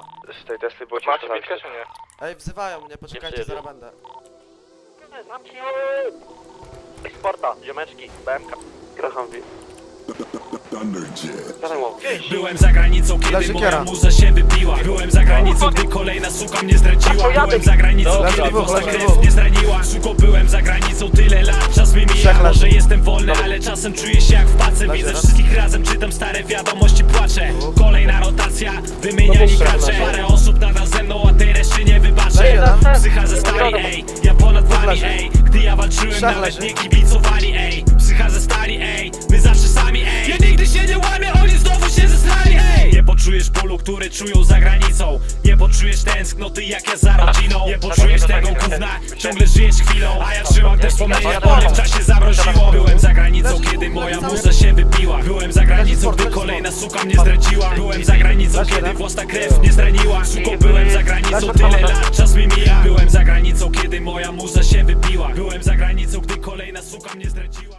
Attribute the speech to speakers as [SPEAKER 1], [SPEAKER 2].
[SPEAKER 1] kurwa.
[SPEAKER 2] Z tej było
[SPEAKER 3] Macie bitkę czy nie?
[SPEAKER 2] Ej, wzywają mnie, poczekajcie, zaraz będę.
[SPEAKER 3] Znam cię! Sporta, ziomeczki, BMK.
[SPEAKER 2] Graham V.
[SPEAKER 4] Byłem za granicą, kiedy moja muza się wypiła Byłem za granicą, gdy kolejna suka mnie zdradziła Byłem za granicą, kiedy
[SPEAKER 2] leży
[SPEAKER 4] krew mnie zraniła Suko, byłem za granicą tyle lat, czas mi mija. Może jestem wolny, ale czasem czuję się jak w pace Widzę
[SPEAKER 2] raz.
[SPEAKER 4] wszystkich razem, czytam stare wiadomości, płaczę Kolejna rotacja, wymieniani gracze Parę osób nadal ze mną, a tej reszty nie wybaczę.
[SPEAKER 2] Leży jeden.
[SPEAKER 4] Psycha ze stali, ej, ja ponad wami, ej. Gdy ja walczyłem, nawet nie kibicowali, ej. Psycha ze stali, ej, my zawsze sami, ej. Ja nigdy się nie łamię, oni znowu się zesrali, ej. Nie poczujesz bólu, który czują za granicą. Nie poczujesz tęsknoty jak ja za rodziną. Nie poczujesz tego gówna, ciągle żyjesz chwilą. A ja trzymam te wspomnienia, bo mnie w czasie zamroziło. Byłem za granicą, Byłem za granicą, gdy kolejna suka mnie zdradziła. Byłem za granicą, kiedy własna krew mnie zraniła. Suko, byłem za granicą, tyle lat, czas mi mija. Byłem za granicą, kiedy moja muza się wypiła Byłem za granicą, gdy kolejna suka mnie zdradziła